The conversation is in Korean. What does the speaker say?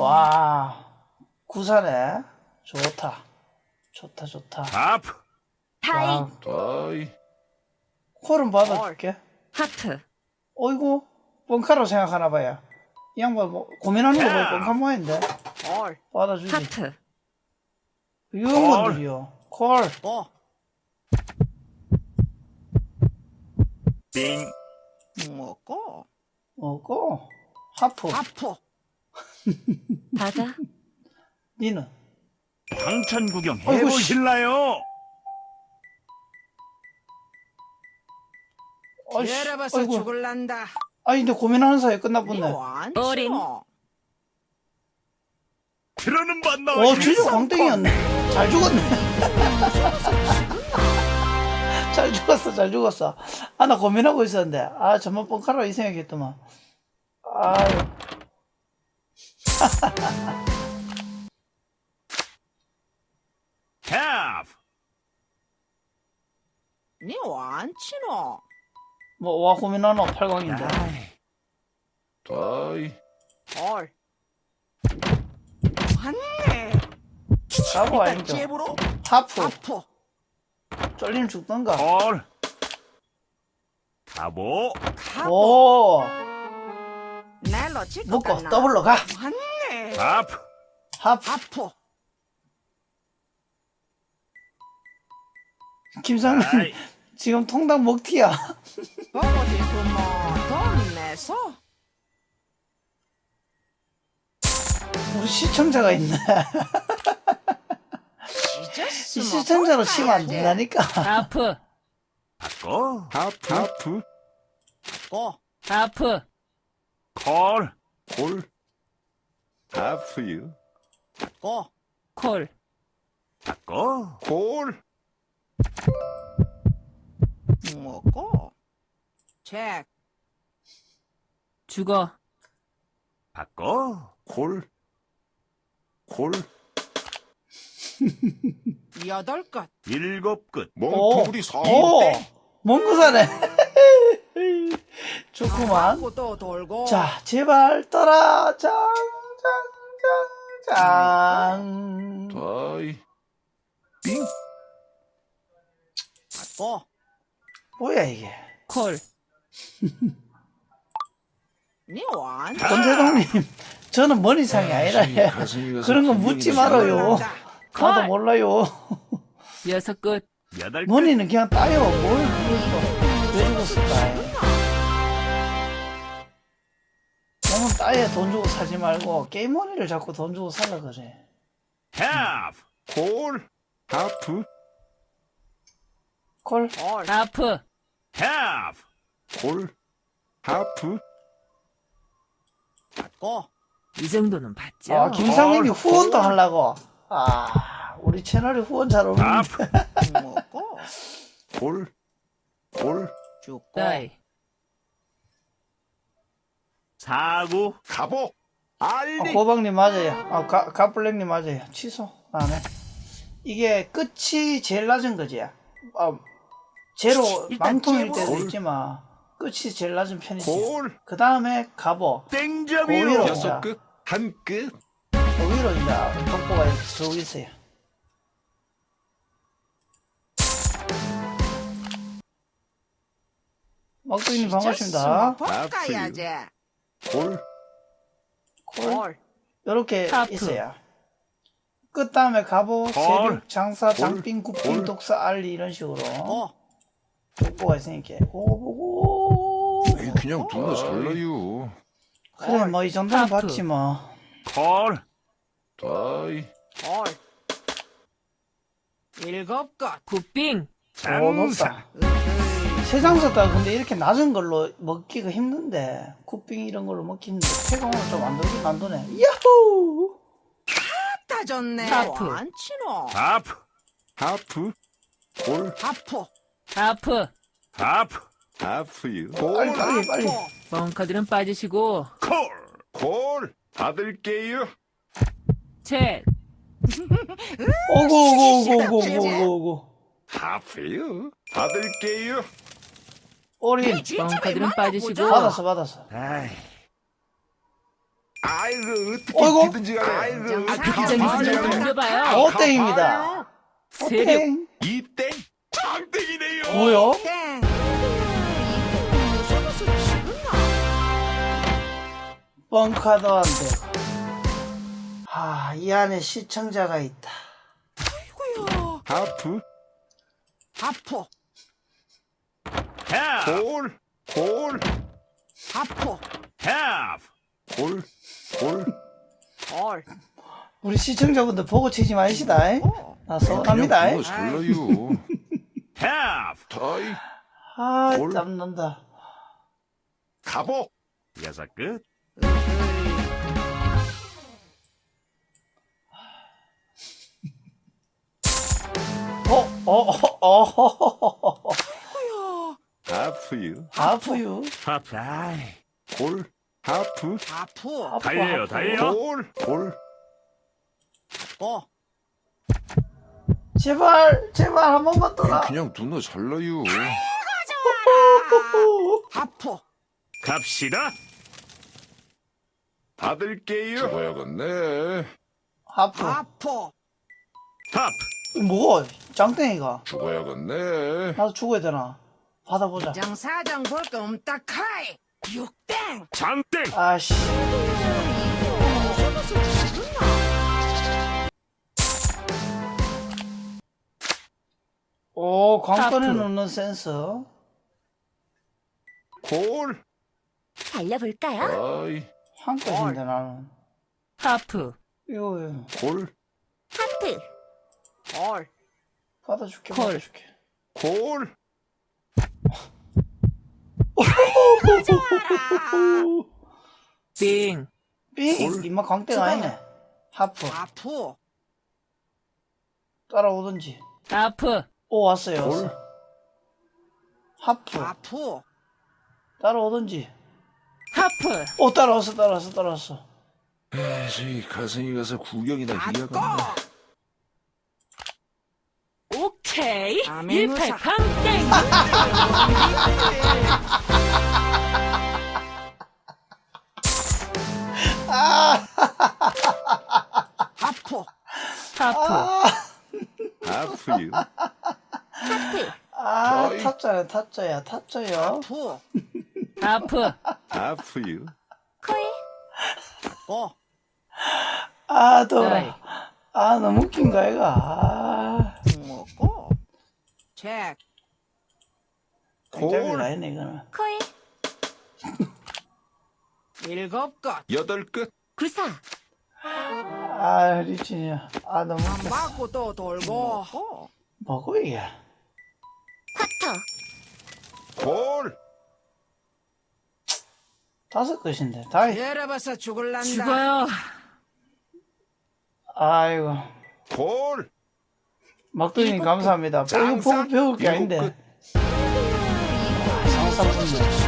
와, 구사네. 좋다. 좋다, 좋다. 하프 타이 와, 다이 콜은 받아줄게. 하프 어이구, 뻥카로 생각하나 봐요. 이 양반 뭐, 고민하는 거 보니 뻥카 모양인데. 콜, 받아주지. 하프 유흥원들이요. 콜. 고, 빙 먹고, 먹고, 하프. 아프, 바다 니는? 황천 구경 어이구, 씨. 해보실라요? 아이씨, 열어봐서 아이고. 죽을란다. 아니, 근데 고민하는 사이에 끝나보네. 이거 안 어린. 들어는 봤나? 어, 진짜 광땡이였네. 잘 죽었네. 잘 죽었어, 잘 죽었어. 아, 나 고민하고 있었는데. 아, 정말 뻥카로 이 생각했더만. 아 유. 하프 니안 치노? 뭐, 와, 고민하노? 8강인데. 아이, 콜. 왔네. 일단 아니죠. 제부로 하프. 아프. 쫄리면 죽던가. 콜 가보 가보. 오, 날로 칠것 묶고, 같나? 더블로 가. 왔네. 하프 하프. 아프. 김상민, 아이, 지금 통닭 먹튀야. 내서. 우리 시청자가 있네. 이 시청자로 돈 치면 안. 된다니까. 하프 바꿔 하프 하프 고, 하프 콜콜 하프유 고, 콜. 바꿔 콜. 먹고. 책, 죽어 바꿔 콜. 콜. 여덟 것. 일곱 끝 멍텅구리 오, 사인데 몽구사네. 좋구만. 하고 또 돌고. 자, 제발 떠라. 짱, 짱. 다이 빙 고, 뭐야, 이게. 콜 니안 권재동님, 저는 머리 상이 아니라 예. 가슴이 그런 거 묻지 말아요. 나도 콜 몰라요. 여섯 끝 여덟 끝 머리는 그냥 따요. 뭘 따에 돈 주고 사지 말고 게임 머니를 자꾸 돈 주고 살라 그래. 하프 콜 하프 콜. 콜, 하프 하프 콜 하프 고, 이 정도는 봤죠 아, 김상민이 콜, 후원도 콜. 하려고. 아, 우리 채널에 후원 잘 오는데. 하프 먹고. 콜콜 죽고. 다이 사구 가보 아, 알리 고박님 맞아요. 아, 가, 가블랙님 맞아요. 취소. 안 해. 이게 끝이 제일 낮은 거지. 아, 제로 일단 망통일. 때도 콜. 있지만 끝이 제일 낮은 편이지. 콜그 다음에 가보. 땡점이로 오히려. 여섯 끝한끝 오히려 이제 독보가 이렇게 쭉 있어요. 막둥이님 반갑습니다. 가야지. 콜 콜. 콜, 이렇게 하프. 있어요. 끝 다음에 가보, 콜. 세륙, 장사, 콜. 장빙, 콜. 독사, 알리 이런 식으로 고, 독보가 있으니까 그거 보고 에이, 그냥 누나 잘라요 그래 뭐 이 정도는 하프. 봤지 뭐. 콜 다이 콜. 일곱 것. 굿빙 오 장사 높다. 세상 썼다 근데 이렇게 낮은 걸로 먹기가 힘든데 굿빙 이런 걸로 먹기 힘든데 폐공을 좀안 들긴 안 도네. 야호! 다 좋네. 하프. 안 치노? 하프 하프 콜 아프. 하프 하프 하프유 빨리 빨리 빨리. 뻥카들은 빠지시고 콜콜 받을게요 책 오고 오고 오고 오고 오고 오고. 하프유 받을게요 올인 뻥카들은 빠지시고 받았어 받았어. 아이 아이고 어떻게. 기든지 간에 아이고 어떻게 긴장이 기든지 있으면 간에 덤벼봐요. 오땡입니다. 세력. 오땡. 이땡 장땡이네요 뭐요? 땡. 무슨 무슨 치겠나? 뻥카드한테. 아, 이 안에 시청자가 있다. 아이고야. 하프 아프. Half, 골 골, 아프. half, 골, 골. 헐. 우리 시청자분들 보고 치지 마시다. 나 서운합니다. 그냥 잘라요. half, 다이 아, 뭘? 땀난다. 가보. 여섯 끝, 어, 어, 어, 어, 어, 하프유. 아프유. half, 아이, 골. 하프. 아프. 아프, 달려요, 아프. 달려. 골. 골. 어. 제발, 제발 한 번만 떠라. 그냥 누나 잘라요. 아프. 갑시다. 받을게요. 죽어야겠네. 아프. 아프. half, 뭐고? 장땡이가. 죽어야겠네. 나도 죽어야 되나? 받아보자. 장사장 볼거 없다 카이. 육땡. 장땡, 아씨. 오, 하프. 넣는 센스. 골. 달려볼까요? 아이. 한 끗인데 나는. 하프. 이거 왜 골. 하프, 헐. 받아줄게, 콜. 받아줄게. 골. 빙. 삥! 임마 광대가 아니네. 하프. 아프. 따라오든지. 아프. 오, 왔어요. 골. 왔어. 하프. 아프. 따라오든지. 하프. 오, 따라왔어, 따라왔어, 따라왔어. 에이, 가슴이 가서 구경이나. 해야겠네. 오케이. 아멘, 일팔 무사. 타짜야, 타짜야, 타짜요. 아프. 아프. 하프유. 콜, 어. 아, 더워. 다이. 아, 너무 웃긴 거, 이가. 아, 먹고. 책. 굉장히 골. 라이네, 이거는. 콜, 일곱 것. 여덟 끝. 구사, 아, 리치냐. 아, 너무 안 웃겼어. 받고 또 돌고. 뭐고, 이게. 쿼터, 골. 다섯 끝인데. 다이. 열어봐서 죽을란다. 죽어요. 아이고. 골. 막둥이님 감사합니다. 보고 장사 배울 게 아닌데. 끝. 아, 상상 붙네.